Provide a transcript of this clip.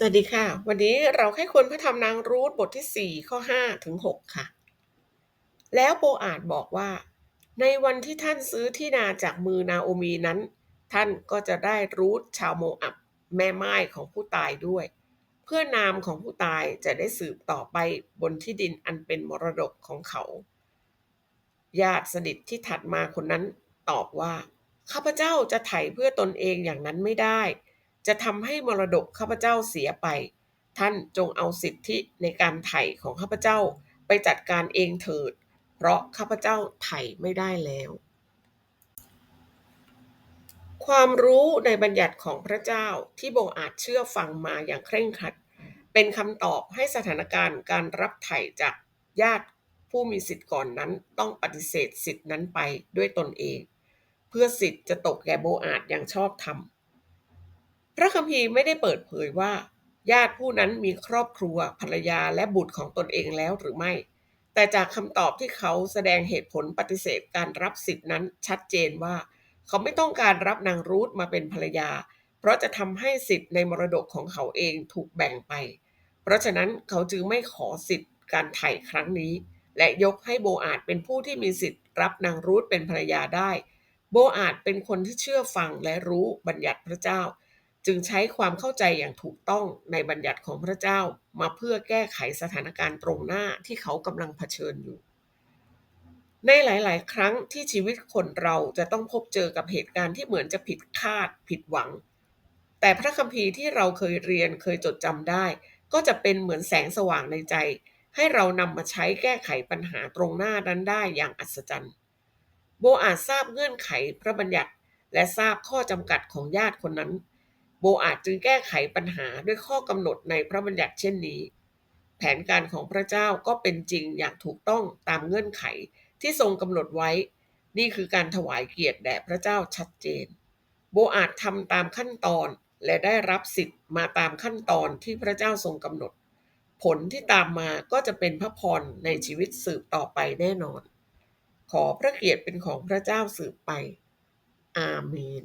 สวัสดีค่ะ วันนี้เราให้ควรพระธรรมนางรูธบทที่ 4 ข้อ 5 ถึง 6 ค่ะ แล้วโบอาดบอกว่า ในวันที่ท่านซื้อที่นาจากมือนาโอมีนั้น ท่านก็จะได้รูธชาวโมอับ แม่ไม้ของผู้ตายด้วย เพื่อนามของผู้ตายจะได้สืบต่อไปบนที่ดินอันเป็นมรดกของเขา ญาติสนิทที่ถัดมาคนนั้นตอบว่า ข้าพเจ้าจะไถ่เพื่อตนเองอย่างนั้นไม่ได้ จะทำให้มรดกข้าพเจ้าเสียไป ท่านจงเอาสิทธิในการไถ่ของข้าพเจ้าไปจัดการเองเถิด เพราะข้าพเจ้าไถ่ไม่ได้แล้ว ความรู้ในบัญญัติของพระเจ้าที่โบอาจเชื่อฟังมาอย่างเคร่งครัด เป็นคำตอบให้สถานการณ์การรับไถ่จากญาติผู้มีสิทธิ์ก่อนนั้นต้องปฏิเสธสิทธินั้นไปด้วยตนเอง เพื่อสิทธิ์จะตกแก่โบอาดอย่างชอบธรรม พระคัมภีร์ไม่ได้เปิดเผยว่า ญาติผู้นั้นมีครอบครัวภรรยาและบุตรของตนเองแล้วหรือไม่ แต่จากคำตอบที่เขาแสดงเหตุผลปฏิเสธการรับสิทธินั้นชัดเจนว่า เขาไม่ต้องการรับนางรูธมาเป็นภรรยา เพราะจะทำให้สิทธิ์ในมรดกของเขาเองถูกแบ่งไป เพราะฉะนั้นเขาจึงไม่ขอสิทธิ์การไถ่ครั้งนี้ และยกให้โบอาดเป็นผู้ที่มีสิทธิ์รับนางรูธเป็นภรรยาได้ โบอาดเป็นคนที่เชื่อฟังและรู้บัญญัติพระเจ้า จึงใช้ความเข้าใจอย่างถูกต้องในบัญญัติของพระเจ้ามาเพื่อแก้ไขสถานการณ์ตรงหน้าที่เขากำลังเผชิญอยู่ ในหลาย ๆ ครั้งที่ชีวิตคนเราจะต้องพบเจอกับเหตุการณ์ที่เหมือนจะผิดคาดผิดหวัง แต่พระคัมภีร์ที่เราเคยเรียนเคยจดจำได้ ก็จะเป็นเหมือนแสงสว่างในใจ ให้เรานำมาใช้แก้ไขปัญหาตรงหน้านั้นได้อย่างอัศจรรย์ โบอาจทราบเงื่อนไขพระบัญญัติ และทราบข้อจำกัดของญาติคนนั้น โบอาจจึงแก้ไขปัญหาด้วยข้อกำหนดในพระบัญญัติเช่นนี้ แผนการของพระเจ้าก็เป็นจริงอย่างถูกต้องตามเงื่อนไขที่ทรงกำหนดไว้ นี่คือการถวายเกียรติแด่พระเจ้าชัดเจน โบอาจทำตามขั้นตอนและได้รับสิทธิ์มาตามขั้นตอนที่พระเจ้าทรงกำหนด ผลที่ตามมาก็จะเป็นพระพรในชีวิตสืบต่อไปแน่นอน ขอพระเกียรติเป็นของพระเจ้าสืบไป อาเมน